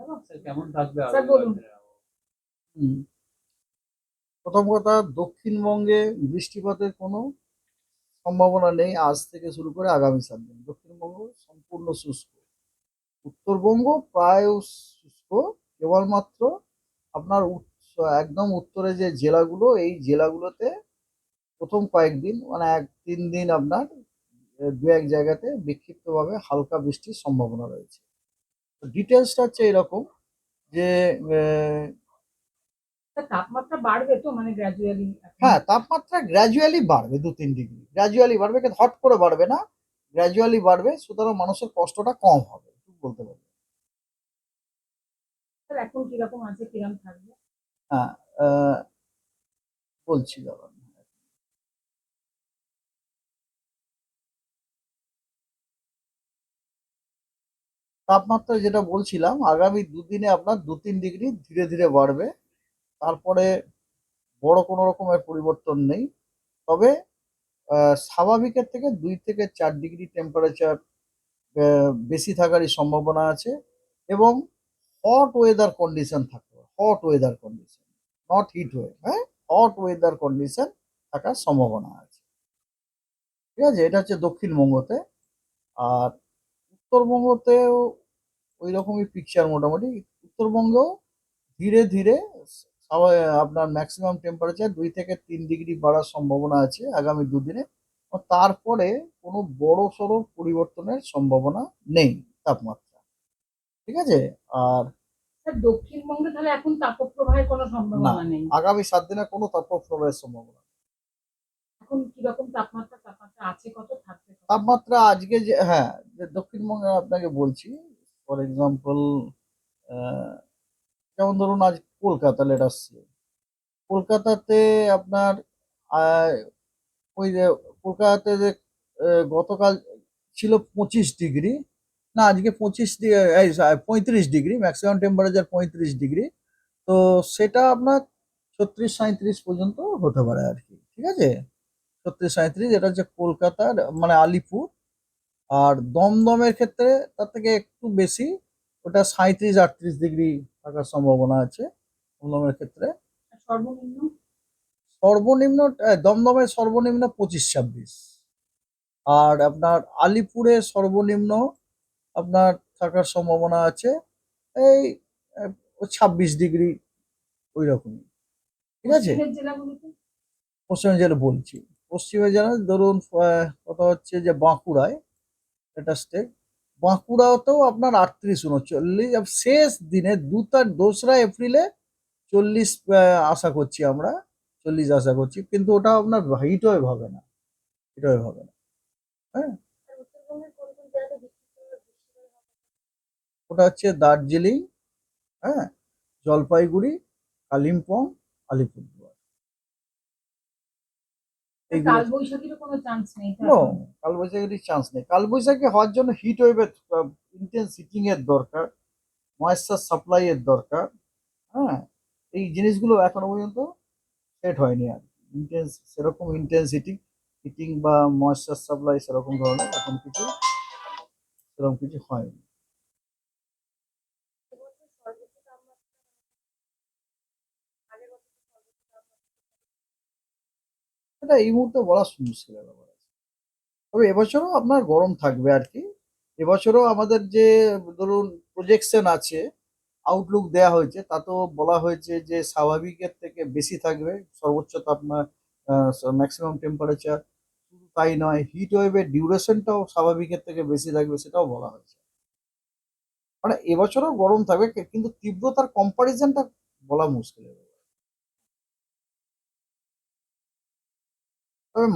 Sir কেমন থাকবে sir, বলুন। হুম। প্রথম কথা দক্ষিণবঙ্গে বৃষ্টিপাতের কোনো সম্ভাবনা নেই আজ থেকে শুরু করে আগামী সাত দিন দক্ষিণবঙ্গ সম্পূর্ণ শুষ্ক উত্তরবঙ্গ প্রায় শুষ্ক কেবলমাত্র আপনার একদম উত্তরে যে জেলাগুলো এই জেলাগুলোতে প্রথম কয়েকদিন মানে এক তিন দিন আপনার দু এক জায়গাতে বিক্ষিপ্তভাবে হালকা বৃষ্টির সম্ভাবনা রয়েছে ডিটেলসটা হচ্ছে এরকম যে তাপমাত্রা বাড়বে তো মানে গ্র্যাজুয়ালি হ্যাঁ তাপমাত্রা গ্র্যাজুয়ালি বাড়বে দু তিন ডিগ্রি গ্র্যাজুয়ালি বাড়বে কিন্তু হট করে বাড়বে না। গ্র্যাজুয়ালি বাড়বে সুতরাং মানুষের কষ্টটা কম হবে বলতে পারবে স্যার এখন কীরকম আছে কীরকম থাকবে? হ্যাঁ বলছি দাঁড়ান তাপমাত্রা যেটা বলছিলাম, আগামী দুদিনে আপনার দু তিন ডিগ্রি ধীরে ধীরে বাড়বে। তারপরে বড় কোনো রকমের পরিবর্তন নেই। তবে স্বাভাবিকের থেকে দুই থেকে চার ডিগ্রি টেম্পারেচার বেশি থাকারই সম্ভাবনা আছে এবং হট ওয়েদার কন্ডিশন থাকতে hot weather condition not heat wave হ্যাঁ? হট ওয়েদার কন্ডিশন থাকার সম্ভাবনা আছে। ঠিক আছে? এটা হচ্ছে দক্ষিণবঙ্গতে। আর উত্তরবঙ্গতেও ওই রকমই পিকচার মোটামুটি। উত্তরবঙ্গেও ধীরে ধীরে আপনার ম্যাক্সিমাম টেম্পারেচার দুই থেকে তিন ডিগ্রি বাড়ার সম্ভাবনা আছে আগামী দুদিনে। তারপরে কোনো বড় সড়ো পরিবর্তনের সম্ভাবনা নেই তাপমাত্রা। ঠিক আছে? আর দক্ষিণবঙ্গে তাহলে এখন তাপপ্রবাহের কোনো সম্ভাবনা নেই? আগামী সাত দিনে কোনো তাপপ্রবাহের সম্ভাবনা। এখন কীরকম তাপমাত্রা তাপমাত্রা আছে কত থাকবে তাপমাত্রা আজকে যে হ্যাঁ যে দক্ষিণবঙ্গে আপনাকে বলছি ফর এক্সাম্পল যেমন ধরুন আজ কলকাতা লেট আসছে কলকাতাতে আপনার ওই যে কলকাতাতে যে গতকাল ছিল পঁচিশ ডিগ্রি, না আজকে পঁচিশ ডিগ্রি পঁয়ত্রিশ ডিগ্রি ম্যাক্সিমাম টেম্পারেচার পঁয়ত্রিশ ডিগ্রি, তো সেটা আপনার ছত্রিশ সাঁত্রিশ পর্যন্ত হতে পারে আর কি, ঠিক আছে? ছত্রিশ সাঁত্রিশ এটা হচ্ছে কলকাতার মানে আলিপুর আর দমদমের ক্ষেত্রে তার থেকে একটু বেশি ওটা সাঁত্রিশ আটত্রিশ ডিগ্রি থাকার সম্ভাবনা আছে দমদমের ক্ষেত্রে। সর্বনিম্ন? সর্বনিম্ন দমদমের সর্বনিম্ন পঁচিশ ছাব্বিশ। আর আপনার আলিপুরে সর্বনিম্ন আপনার থাকার সম্ভাবনা আছে এই ছাব্বিশ ডিগ্রি ওই রকমই ঠিক আছে? পশ্চিমের জেলা বলছি। পশ্চিমে জেলা ধরুন কথা হচ্ছে যে বাঁকুড়ায় স্টেট বাঁকুড়াতেও আপনার আটত্রিশ, উনচল্লিশ শেষ দিনে দু তার দোসরা এপ্রিলে চল্লিশ আশা করছি আমরা, চল্লিশ আশা করছি, কিন্তু ওটা আপনার হিট ওয়েভ হবে না হিট ওয়েভ হবে না। হ্যাঁ? ওটা হচ্ছে দার্জিলিং হ্যাঁ? জলপাইগুড়ি, কালিম্পং, আলিপুরদুয়ার। এইগুলো কালবৈশাখীরও কোনো চান্স নেই নো কালবৈশাখীর চান্স নেই। কালবৈশাখী হওয়ার জন্য হিট ওয়েভের ইন্টেন্স হিটিং এর দরকার ময়েশ্চার সাপ্লাই এর দরকার হ্যাঁ? এই জিনিসগুলো এখনও পর্যন্ত সেট হয়নি আর ইন্টেন্স সেরকম ইন্টেন্স হিটিং হিটিং বা ময়েশ্চার সাপ্লাই সেরকম ধরনের এখন কিছু সেরকম কিছু হয়নি। এটা এই মুহূর্তে বলা মুশকিলের ব্যাপার আছে তবে এবছরও আপনার গরম থাকবে আর কি। এবছরও আমাদের যে, ধরুন প্রজেকশন আছে আউটলুক দেয়া হয়েছে, তাতেও বলা হয়েছে যে স্বাভাবিকের থেকে বেশি থাকবে। সর্বোচ্চ তাপমাত্রা ম্যাক্সিমাম টেম্পারেচার শুধু তাই নয় হিট ওয়েভের ডিউরেশনটাও স্বাভাবিকের থেকে বেশি থাকবে সেটাও বলা হয়েছে। মানে এবছরও গরম থাকবে, কিন্তু তীব্রতার কম্পারিজনটা বলা মুশকিল তবে